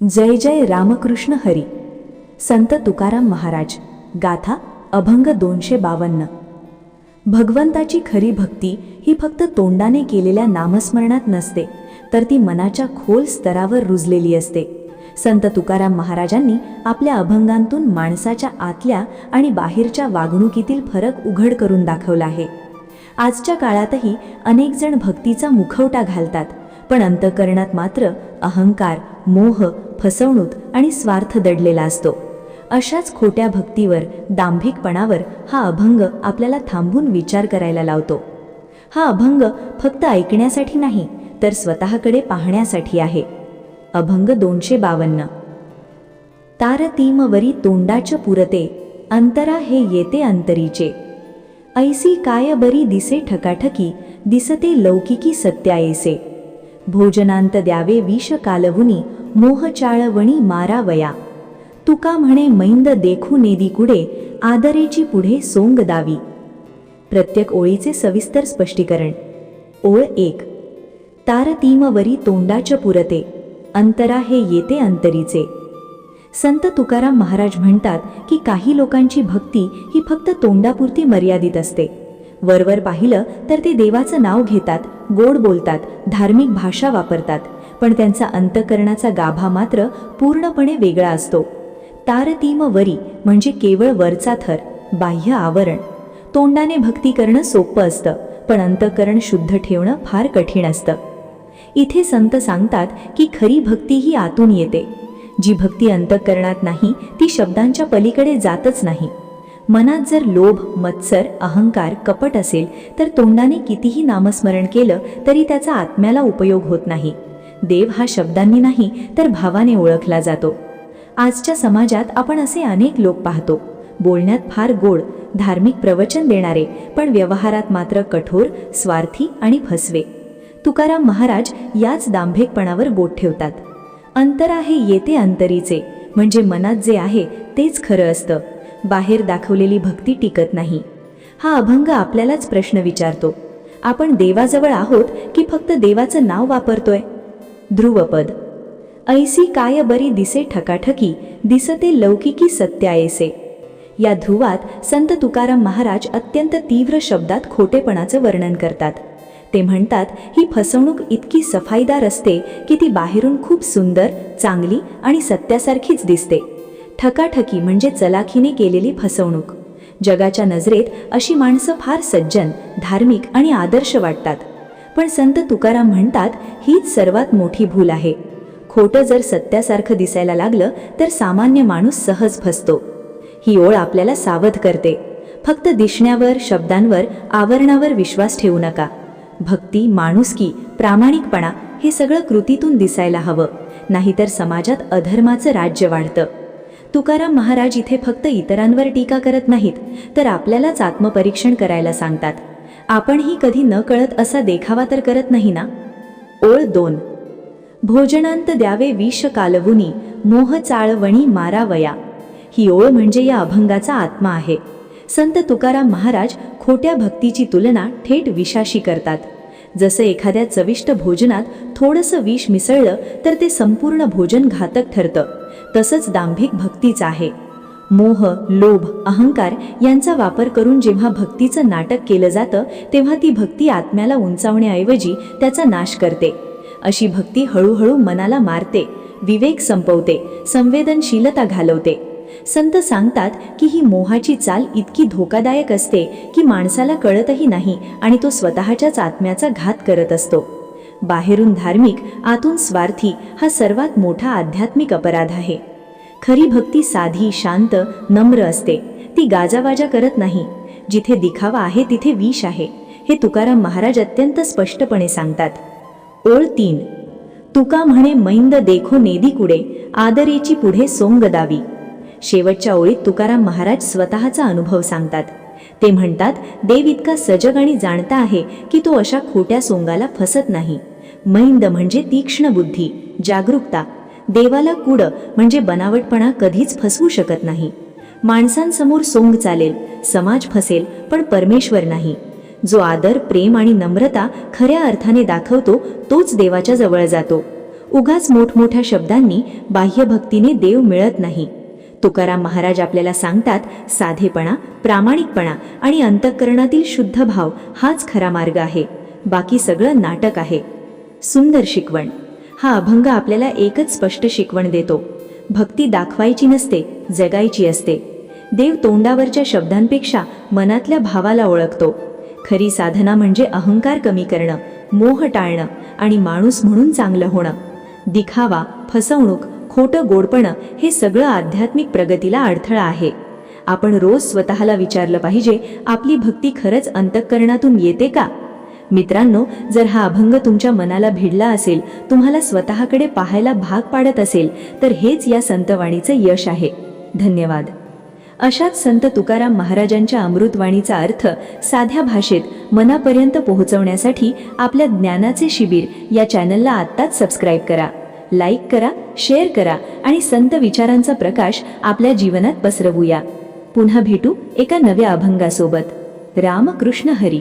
जय जय रामकृष्ण हरी. संत तुकाराम महाराज गाथा अभंग दोनशे बावन्न. भगवंताची खरी भक्ती ही फक्त तोंडाने केलेल्या नामस्मरणात नसते तर ती मनाच्या खोल स्तरावर रुजलेली असते. संत तुकाराम महाराजांनी आपल्या अभंगांतून माणसाच्या आतल्या आणि बाहेरच्या वागणुकीतील फरक उघड करून दाखवला आहे. आजच्या काळातही अनेक जण भक्तीचा मुखवटा घालतात पण अंतकरणात मात्र अहंकार मोह फसवणूक आणि स्वार्थ दडलेला असतो. अशाच खोट्या भक्तीवर दांभिकपणावर हा अभंग आपल्याला थांबून विचार करायला लावतो. हा अभंग फक्त ऐकण्यासाठी नाही तर स्वतःकडे पाहण्यासाठी आहे. अभंग दोनशे बावन्न. तारतीमवरी तोंडाच पुरते अंतरा हे येते अंतरीचे. ऐसी काय बरी दिसे ठकाठकी दिसते लौकिकी सत्यायेसे. भोजनांत द्यावे विष कालवुनी मोह चाळवणी मारावया. तुका म्हणे मैंद देखू नेदी कुडे आदरेची पुढे सोंग दावी. प्रत्येक ओळीचे सविस्तर स्पष्टीकरण. ओळ एक. तारतीमवरी तोंडाच पुरते अंतरा हे येते अंतरीचे. संत तुकाराम महाराज म्हणतात की काही लोकांची भक्ती ही फक्त तोंडापुरती मर्यादित असते. वरवर पाहिलं तर ते देवाचं नाव घेतात गोड बोलतात धार्मिक भाषा वापरतात. पण त्यांचा अंतकरणाचा गाभा मात्र पूर्णपणे वेगळा असतो. तारतीम वरी म्हणजे केवळ वरचा थर बाह्य आवरण. तोंडाने भक्ती करणं सोपं असतं पण अंतकरण शुद्ध ठेवणं फार कठीण असतं. इथे संत सांगतात की खरी भक्ती ही आतून येते. जी भक्ती अंतकरणात नाही ती शब्दांच्या पलीकडे जातच नाही. मनात जर लोभ मत्सर अहंकार कपट असेल तर तोंडाने कितीही नामस्मरण केलं तरी त्याचा आत्म्याला उपयोग होत नाही. देव हा शब्दांनी नाही तर भावाने ओळखला जातो. आजच्या समाजात आपण असे अनेक लोक पाहतो. बोलण्यात फार गोड धार्मिक प्रवचन देणारे पण व्यवहारात मात्र कठोर स्वार्थी आणि फसवे. तुकाराम महाराज याच दांभेकपणावर बोट ठेवतात. अंतर आहे येते अंतरीचे म्हणजे मनात जे आहे तेच खरं असतं. बाहेर दाखवलेली भक्ती टिकत नाही. हा अभंग आपल्यालाच प्रश्न विचारतो. आपण देवाजवळ आहोत की फक्त देवाचं नाव वापरतोय? ध्रुवपद. ऐसी काय बरी दिसे ठकाठकी दिसते लौकिकी सत्यायसे या ध्रुवात संत तुकाराम महाराज अत्यंत तीव्र शब्दात खोटेपणाचं वर्णन करतात. ते म्हणतात ही फसवणूक इतकी सफाईदार असते की ती बाहेरून खूप सुंदर चांगली आणि सत्यासारखीच दिसते. ठकाठकी म्हणजे चलाखीने केलेली फसवणूक. जगाच्या नजरेत अशी माणसं फार सज्जन धार्मिक आणि आदर्श वाटतात. पण संत तुकाराम म्हणतात हीच सर्वात मोठी भूल आहे. खोटं जर सत्यासारखं दिसायला लागलं तर सामान्य माणूस सहज फसतो. ही ओळ आपल्याला सावध करते. फक्त दिसण्यावर शब्दांवर आवरणावर विश्वास ठेवू नका. भक्ती माणुसकी प्रामाणिकपणा हे सगळं कृतीतून दिसायला हवं नाहीतर समाजात अधर्माचं राज्य वाढतं. तुकाराम महाराज इथे फक्त इतरांवर टीका करत नाहीत तर आपल्यालाच आत्मपरीक्षण करायला सांगतात. आपणही कधी न कळत असा देखावा तर करत नाही ना? ओळ दोन. भोजनांत द्यावे विष कालवुनी मोह चाळवणी मारावया. ही ओळ म्हणजे या अभंगाचा आत्मा आहे. संत तुकाराम महाराज खोट्या भक्तीची तुलना थेट विषाशी करतात. जसं एखाद्या चविष्ट भोजनात थोडंसं विष मिसळलं तर ते संपूर्ण भोजन घातक ठरतं. तसंच दांभिक भक्तीच आहे. मोह लोभ अहंकार यांचा वापर करून जेव्हा भक्तीचं नाटक केलं जातं तेव्हा ती भक्ती आत्म्याला उंचावण्याऐवजी त्याचा नाश करते. अशी भक्ती हळूहळू मनाला मारते विवेक संपवते संवेदनशीलता घालवते. संत सांगतात की ही मोहाची चाल इतकी धोकादायक असते की माणसाला कळतही नाही आणि तो स्वतःच्याच आत्म्याचा घात करत असतो. बाहेरून धार्मिक आतून स्वार्थी हा सर्वात मोठा आध्यात्मिक अपराध आहे. खरी भक्ती साधी शांत नम्र असते. ती गाजावाजा करत नाही. जिथे दिखावा आहे तिथे विष आहे. हे तुकाराम महाराज अत्यंत स्पष्टपणे सांगतात. ओळ तीन. तुका म्हणे मैंद देखो नेदी कुडे आदरेची पुढे सोंग दावी. शेवटच्या ओळीत तुकाराम महाराज स्वतःचा अनुभव सांगतात. ते म्हणतात देव इतका सजग आणि जाणता आहे की तो अशा खोट्या सोंगाला फसत नाही. मैंद म्हणजे तीक्ष्ण बुद्धी जागरूकता. देवाला कुड म्हणजे बनावटपणा कधीच फसवू शकत नाही. माणसांसमोर सोंग चालेल समाज फसेल पण परमेश्वर नाही. जो आदर प्रेम आणि नम्रता खऱ्या अर्थाने दाखवतो तोच देवाच्या जवळ जातो. उगाच मोठमोठ्या शब्दांनी बाह्यभक्तीने देव मिळत नाही. तुकाराम महाराज आपल्याला सांगतात साधेपणा प्रामाणिकपणा आणि अंतःकरणातील शुद्ध भाव हाच खरा मार्ग आहे. बाकी सगळं नाटक आहे. सुंदर शिकवण. हा अभंग आपल्याला एकच स्पष्ट शिकवण देतो. भक्ती दाखवायची नसते जगायची असते. देव तोंडावरच्या शब्दांपेक्षा मनातल्या भावाला ओळखतो. खरी साधना म्हणजे अहंकार कमी करणं मोह टाळणं आणि माणूस म्हणून चांगलं होणं. दिखावा फसवणूक खोटं गोडपणं हे सगळं आध्यात्मिक प्रगतीला अडथळा आहे. आपण रोज स्वतःला विचारलं पाहिजे आपली भक्ती खरंच अंतःकरणातून येते का? मित्रांनो जर हा अभंग तुमच्या मनाला भिडला असेल तुम्हाला स्वतःकडे पाहायला भाग पाडत असेल तर हेच या संतवाणीचं यश आहे. धन्यवाद. अशाच संत तुकाराम महाराजांच्या अमृतवाणीचा अर्थ साध्या भाषेत मनापर्यंत पोहोचवण्यासाठी आपल्या ज्ञानाचे शिबिर या चॅनलला आत्ताच सबस्क्राईब करा. लाईक करा शेअर करा आणि संत विचारांचा प्रकाश आपल्या जीवनात पसरवूया. पुन्हा भेटू एका नव्या अभंगासोबत. रामकृष्ण हरी.